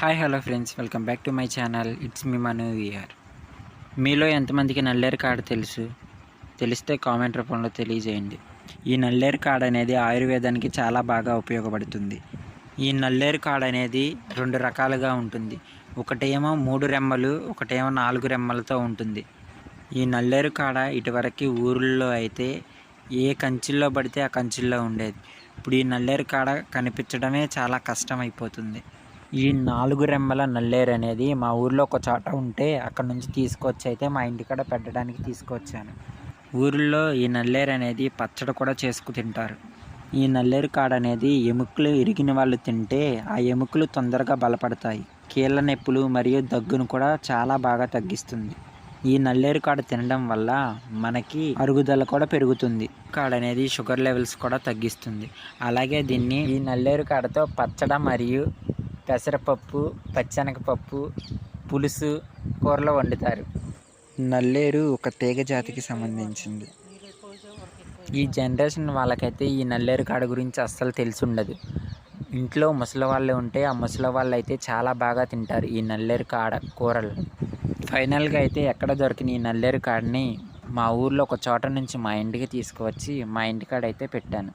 Hi hello friends welcome back to my channel it's me Manu we are మీలో ఎంతమందికి నల్లేరు కాడ తెలుసు? తెలిస్తే కామెంట్ రూపంలో తెలియజేయండి. ఈ నల్లేరు కాడ అనేది ఆయుర్వేదానికి చాలా బాగా ఉపయోగపడుతుంది. ఈ నల్లేరు కాడ అనేది రెండు రకాలుగా ఉంటుంది. ఒకటేమో మూడు రెమ్మలు ఒకటేమో నాలుగు రెమ్మలతో ఉంటుంది. ఈ నల్లేరు కాడ ఇటువరకు ఊర్లో అయితే ఏ కంచిల్లో పడితే ఆ కంచిల్లో ఉండేది. ఇప్పుడు ఈ నల్లేరు కాడ కనిపించడమే చాలా కష్టం అయిపోతుంది ఈ నాలుగు రెమ్మల నల్లేరు అనేది మా ఊర్లో ఒక చోట ఉంటే అక్కడ నుంచి తీసుకొచ్చి అయితే మా ఇంటికాడ పెట్టడానికి తీసుకొచ్చాను. ఊరిలో ఈ నల్లేరు అనేది పచ్చడి కూడా చేసుకు తింటారు. ఈ నల్లేరు కాడ అనేది ఎముకలు ఇరిగిన వాళ్ళు తింటే ఆ ఎముకలు తొందరగా బలపడతాయి. కీళ్ళ నొప్పులు మరియు దగ్గును కూడా చాలా బాగా తగ్గిస్తుంది. ఈ నల్లేరు కాడ తినడం వల్ల మనకి అరుగుదల కూడా పెరుగుతుంది. కాడ అనేది షుగర్ లెవెల్స్ కూడా తగ్గిస్తుంది. అలాగే దీన్ని ఈ నల్లేరు కాడతో పచ్చడ మరియు పెసరపప్పు పచ్చెనగపప్పు పులుసు కూరలో వండుతారు. నల్లేరు ఒక తీగ జాతికి సంబంధించింది. ఈ జనరేషన్ వాళ్ళకైతే ఈ నల్లేరు కాడ గురించి అస్సలు తెలిసి ఉండదు ఇంట్లో ముసలి వాళ్ళు ఉంటే ఆ ముసలి వాళ్ళు అయితే చాలా బాగా తింటారు ఈ నల్లేరు కాడ కూరలు. ఫైనల్గా అయితే ఎక్కడ దొరికిన ఈ నల్లేరు కాడని మా ఊర్లో ఒక చోట నుంచి మా ఇంటికి తీసుకువచ్చి మా ఇంటికాడ అయితే పెట్టాను.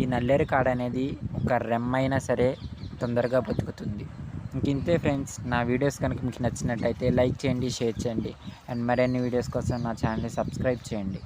ఈ నల్లేరు కాడ అనేది ఒక రెమ్మైనా సరే తొందరగా బతుకుతుంది. ఇంకింతే ఫ్రెండ్స్ నా వీడియోస్ కనుక మీకు నచ్చినట్టయితే లైక్ చేయండి షేర్ చేయండి. అండ్ మరిన్ని వీడియోస్ కోసం నా ఛానల్ని సబ్స్క్రైబ్ చేయండి.